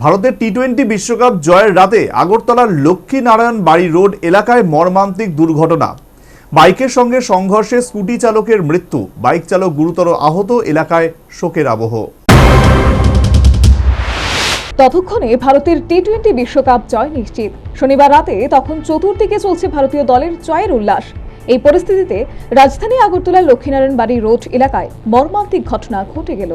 ভারতের T twenty বিশ্বকাপ জয়ের রাতে আগরতলার লক্ষ্মীনারায়ণ বাড়ি রোড এলাকায় মর্মান্তিক দুর্ঘটনা। বাইকের সঙ্গে সংঘর্ষে স্কুটি চালকের মৃত্যু। বাইক চালক গুরুতর আহত এলাকায় শোকের আবহ। ততক্ষণে ভারতের টি টোয়েন্টি বিশ্বকাপ জয় নিশ্চিত। শনিবার রাতে তখন চতুর্দিকে চলছে ভারতীয় দলের জয়ের উল্লাস। এই পরিস্থিতিতে রাজধানী আগরতলার লক্ষ্মীনারায়ণ বাড়ি রোড এলাকায় মর্মান্তিক ঘটনা ঘটে গেল।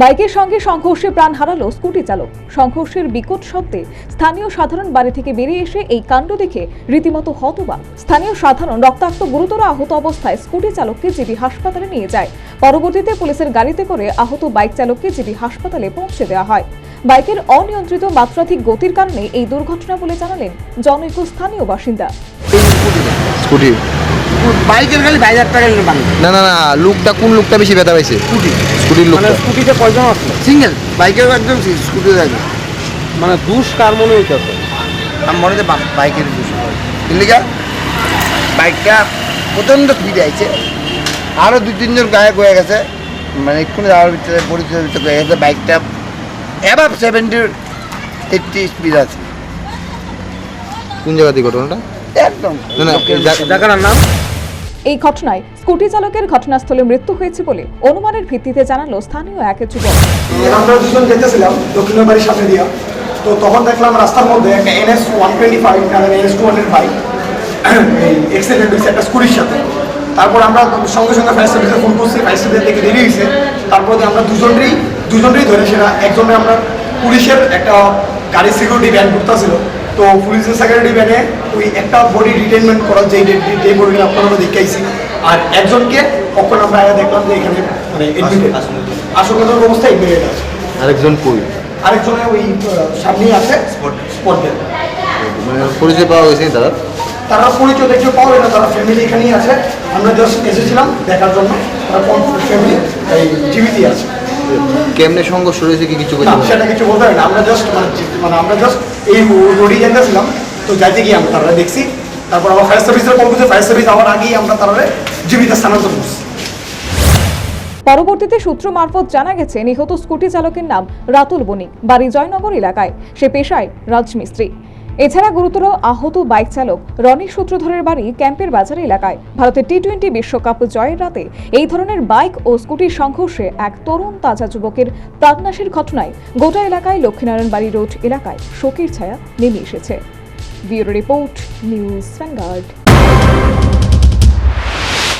বাইকের সঙ্গে সংঘর্ষে প্রাণ হারালো স্কুটি চালক। সংঘর্ষের বিকট শব্দে স্থানীয় সাধারণ বাড়ি থেকে বেরিয়ে এসে এই কাণ্ড দেখে রীতিমতো হতবাক। স্থানীয় সাধারণ রক্তাক্ত গুরুতর আহত অবস্থায় স্কুটি চালককে জিবি হাসপাতালে নিয়ে যায়। পরবর্তীতে পুলিশের গাড়িতে করে আহত বাইক চালককে জিবি হাসপাতালে পৌঁছে দেওয়া হয়। বাইকের অনিয়ন্ত্রিত মাত্রাধিক গতির কারণে এই দুর্ঘটনা বলে জানালেন জনৈক স্থানীয় বাসিন্দা। বাইকের খালি বাইজার টাকা বাংলা না না না লুকটা কোন লুকটা বেশি ব্যথা পাইছে? স্কুটি। স্কুটির মানে লুকটা স্কুটিতে কয়জন আসলো সিঙ্গেল। বাইকের একদম স্কুটি একদম মানে দুষ কার মনে হইতেছে আমার মনে বা- বাইকের বুঝলিকা বাইকটা প্রচণ্ড স্পিডে আইছে। আরও দুই তিনজন গায়ক হয়ে গেছে। মানে এক্ষুনি যাওয়ার ভিতরে পরিচয় ভিতরে হয়ে গেছে বাইকটা এবার সেভেন্টি এইটটি স্পিড আছে। কোন জায়গা থেকে ঘটনাটা? একদম। না না লোকের- জা- জায়গাটার নাম? এই ঘটনায় স্কুটি চালকের ঘটনাস্থলে মৃত্যু হয়েছে বলে অনুমানের ভিত্তিতে জানালো স্থানীয় এক যুবক। আমরা দুজন যেতেছিলাম দক্ষিণ বাড়ির সামনে দিয়া। তো তখন দেখলাম রাস্তার মধ্যে একটা NS one twenty five NS two hundred five accident হয়েছে একটা স্কুটির সাথে। তারপর আমরা সঙ্গে সঙ্গে ফায়ার সার্ভিসে ফোন করছি ফায়ার সার্ভিস থেকে দেরি হয়েছে। তারপরে আমরা দুজনেরই দুজনেরই ধরে সেটা একজনে আমরা পুলিশের একটা গাড়ির সিকিউরিটি ভ্যান করতেছিল তো পুলিশের সেক্রেটারি ভ্যানে ওই একটা বডি রিটেনমেন্ট করার যে যে বডিটা আপনারা আমরা দেখে আর একজনকে কখন আমরা আগে দেখলাম যে এখানে মানে এডমিটেড আশঙ্কাজনক অবস্থায় এডমিটেড আছে। আরেকজন কই? আরেকজনের ওই সামনেই আছে। স্পট মানে পরিচয় পাওয়া গেছে তারা? তারা পরিচয় দেখতে পাওয়া যায় না তারা ফ্যামিলি এখানেই আছে। আমরা জাস্ট এসেছিলাম দেখার জন্য। তারা কোন ফ্যামিলি এই জীবিতই আছে। কেমনে সংঘর্ষ রয়েছে কি কিছু সেটা কিছু বলতে পারি না। আমরা জাস্ট মানে মানে আমরা জাস্ট এই রোডে যেতেছিলাম তো যাইতে গিয়ে আমরা তারা দেখছি। তারপর আবার ফায়ার সার্ভিসের কল করছে। ফায়ার সার্ভিস আবার আগেই আমরা তারা জীবিত স্থানান্তর করছি। পরবর্তীতে সূত্র মারফত জানা গেছে, নিহত স্কুটি চালকের নাম রাতুল বণিক, বাড়ি জয়নগর এলাকায়। সে পেশায় রাজমিস্ত্রি। এছাড়া গুরুতর আহত বাইক চালক রনি সূত্রধরের বাড়ি ক্যাম্পের বাজার এলাকায়। ভারতের টি টোয়েন্টি বিশ্বকাপ জয়ের রাতে এই ধরনের বাইক ও স্কুটির সংঘর্ষে এক তরুণ তাজা যুবকের প্রাণনাশের ঘটনায় গোটা এলাকায় লক্ষ্মীনারায়ণ বাড়ি রোড এলাকায় শোকের ছায়া নেমে এসেছে। Bureau report, news vanguard